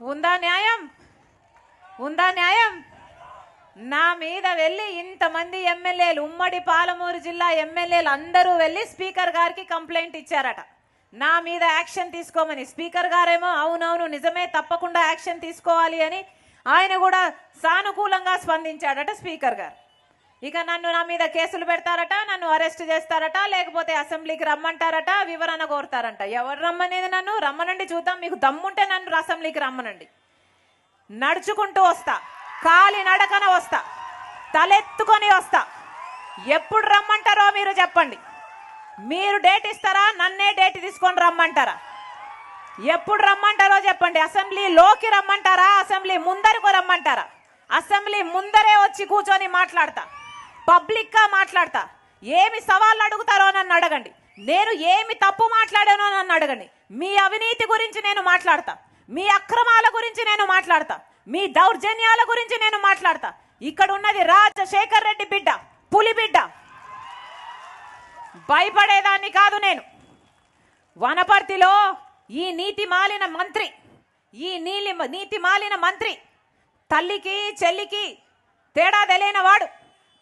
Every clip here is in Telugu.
ఉందా న్యాయం? ఉందా న్యాయం? నా మీద వెళ్ళి ఇంతమంది ఎమ్మెల్యేలు ఉమ్మడి పాలమూరు జిల్లా ఎమ్మెల్యేలు అందరూ వెళ్ళి స్పీకర్ గారికి కంప్లైంట్ ఇచ్చారట. నా మీద యాక్షన్ తీసుకోమని. స్పీకర్ గారేమో అవునవును నిజమే తప్పకుండా యాక్షన్ తీసుకోవాలి అని ఆయన కూడా సానుకూలంగా స్పందించాడట స్పీకర్ గారు. ఇక నన్ను నా మీద కేసులు పెడతారట నన్ను అరెస్ట్ చేస్తారట లేకపోతే అసెంబ్లీకి రమ్మంటారట వివరణ కోరుతారంట. ఎవరు రమ్మనేది నన్ను? రమ్మనండి చూద్దాం. మీకు దమ్ముంటే నన్ను అసెంబ్లీకి రమ్మనండి. నడుచుకుంటూ వస్తా. కాలి నడకన వస్తా. తలెత్తుకొని వస్తా. ఎప్పుడు రమ్మంటారో మీరు చెప్పండి. మీరు డేట్ ఇస్తారా? నన్నే డేట్ తీసుకొని రమ్మంటారా? ఎప్పుడు రమ్మంటారో చెప్పండి. అసెంబ్లీలోకి రమ్మంటారా? అసెంబ్లీ ముందరకు రమ్మంటారా? అసెంబ్లీ ముందరే వచ్చి కూర్చొని మాట్లాడతా. పబ్లిక్గా మాట్లాడతా. ఏమి సవాళ్ళు అడుగుతారో నన్ను అడగండి. నేను ఏమి తప్పు మాట్లాడానో నన్ను అడగండి. మీ అవినీతి గురించి నేను మాట్లాడతా. మీ అక్రమాల గురించి నేను మాట్లాడతా. మీ దౌర్జన్యాల గురించి నేను మాట్లాడతా. ఇక్కడ ఉన్నది రాజశేఖర్ రెడ్డి బిడ్డ పులి బిడ్డ. భయపడేదాన్ని కాదు నేను. వనపర్తిలో ఈ నీతి మాలిన మంత్రి ఈ నీలి నీతి మాలిన మంత్రి తల్లికి చెల్లికి తేడా తెలియనివాడు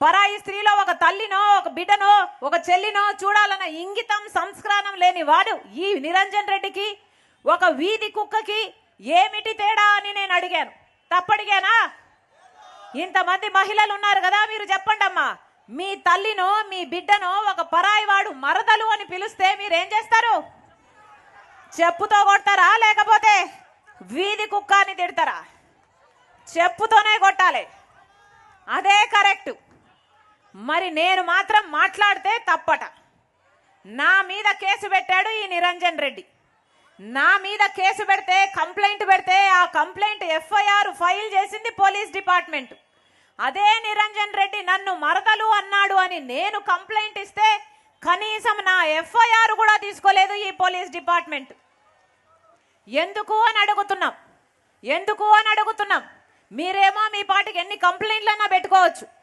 పరాయి స్త్రీలో ఒక తల్లినో ఒక బిడ్డనో ఒక చెల్లినో చూడాలన్న ఇంగితం సంస్కారం లేని వాడు ఈ నిరంజన్ రెడ్డికి ఒక వీధి కుక్కకి ఏమిటి తేడా అని నేను అడిగాను. తప్పడిగానా? ఇంతమంది మహిళలు ఉన్నారు కదా మీరు చెప్పండి అమ్మా మీ తల్లినో మీ బిడ్డనో ఒక పరాయి వాడు మరదలు అని పిలిస్తే మీరేం చేస్తారు? చెప్పుతో కొడతారా? లేకపోతే వీధి కుక్క అని తిడతారా? చెప్పుతోనే కొట్టాలి. అదే కరెక్ట్. మరి నేను మాత్రం మాట్లాడితే తప్పట. నా మీద కేసు పెట్టాడు ఈ నిరంజన్ రెడ్డి. నా మీద కేసు పెడితే కంప్లైంట్ పెడితే ఆ కంప్లైంట్ ఎఫ్ఐఆర్ ఫైల్ చేసింది పోలీస్ డిపార్ట్మెంట్. అదే నిరంజన్ రెడ్డి నన్ను మరదలు అన్నాడు అని నేను కంప్లైంట్ ఇస్తే కనీసం నా ఎఫ్ఐఆర్ కూడా తీసుకోలేదు ఈ పోలీస్ డిపార్ట్మెంట్. ఎందుకు అని అడుగుతున్నాం. ఎందుకు అని అడుగుతున్నాం. మీరేమో మీ పాటికి ఎన్ని కంప్లైంట్లన్నా పెట్టుకోవచ్చు.